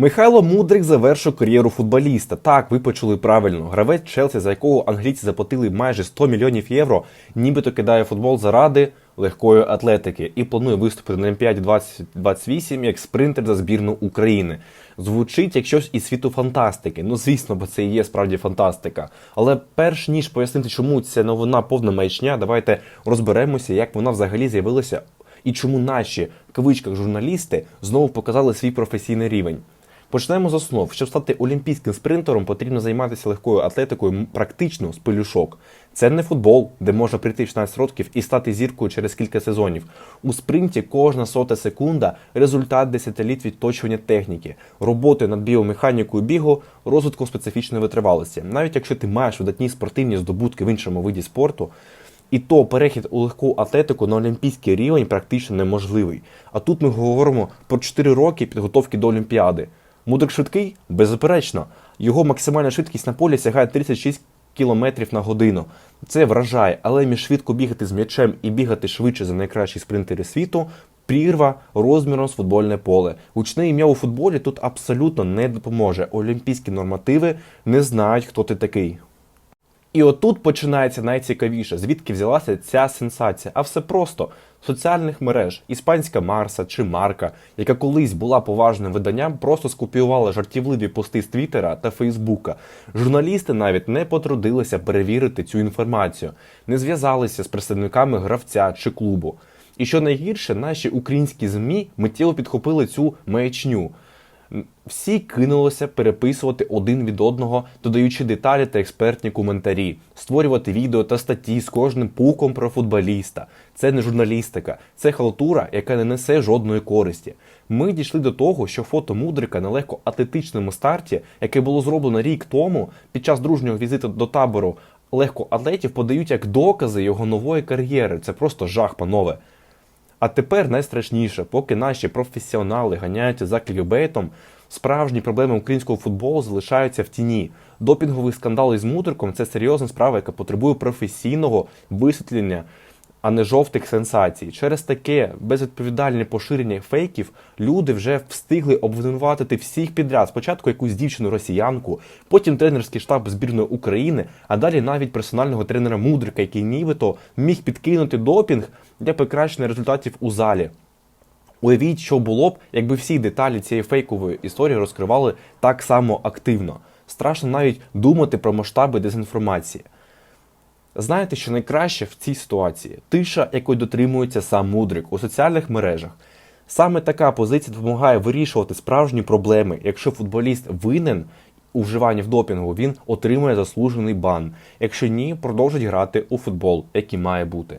Михайло Мудрик завершив кар'єру футболіста. Так, ви почули правильно. Гравець Челсі, за якого англійці заплатили майже 100 мільйонів євро, нібито кидає футбол заради легкої атлетики і планує виступити на Олімпіаді 2028 як спринтер за збірну України. Звучить як щось із світу фантастики. Ну звісно, бо це і є справді фантастика. Але перш ніж пояснити, чому ця новина повна маячня, давайте розберемося, як вона взагалі з'явилася і чому наші в кавичках журналісти знову показали свій професійний рівень. Почнемо з основ. Щоб стати олімпійським спринтером, потрібно займатися легкою атлетикою практично з пелюшок. Це не футбол, де можна прийти в 16 років і стати зіркою через кілька сезонів. У спринті кожна сота секунда результат десятиліть відточування техніки, роботи над біомеханікою бігу, розвитком специфічної витривалості. Навіть якщо ти маєш видатні спортивні здобутки в іншому виді спорту, і то перехід у легку атлетику на олімпійський рівень практично неможливий. А тут ми говоримо про 4 роки підготовки до Олімпіади. Мудрик швидкий? Беззаперечно. Його максимальна швидкість на полі сягає 36 км на годину. Це вражає, але між швидко бігати з м'ячем і бігати швидше за найкращі спринтери світу прірва розміром з футбольне поле. Гучне ім'я у футболі тут абсолютно не допоможе. Олімпійські нормативи не знають, хто ти такий. І отут починається найцікавіше, звідки взялася ця сенсація. А все просто соціальних мереж, іспанська Марса чи Марка, яка колись була поважним виданням, просто скопіювала жартівливі пости з Твіттера та Фейсбука. Журналісти навіть не потрудилися перевірити цю інформацію, не зв'язалися з представниками гравця чи клубу. І що найгірше, наші українські ЗМІ миттєво підхопили цю маячню. Всі кинулися переписувати один від одного, додаючи деталі та експертні коментарі, створювати відео та статті з кожним пуком про футболіста. Це не журналістика, це халтура, яка не несе жодної користі. Ми дійшли до того, що фото Мудрика на легкоатлетичному старті, яке було зроблено рік тому, під час дружнього візиту до табору легкоатлетів, подають як докази його нової кар'єри. Це просто жах, панове. А тепер найстрашніше, поки наші професіонали ганяються за клікбейтом, справжні проблеми українського футболу залишаються в тіні. Допінговий скандал із мудриком це серйозна справа, яка потребує професійного висвітлення, а не жовтих сенсацій. Через таке безвідповідальне поширення фейків люди вже встигли обвинуватити всіх підряд. Спочатку якусь дівчину росіянку, потім тренерський штаб збірної України, а далі навіть персонального тренера Мудрика, який нібито міг підкинути допінг для покращення результатів у залі. Уявіть, що було б, якби всі деталі цієї фейкової історії розкривали так само активно. Страшно навіть думати про масштаби дезінформації. Знаєте, що найкраще в цій ситуації тиша, якої дотримується сам мудрик у соціальних мережах. Саме така позиція допомагає вирішувати справжні проблеми. Якщо футболіст винен у вживанні в допінгу, він отримує заслужений бан. Якщо ні, продовжить грати у футбол, який має бути.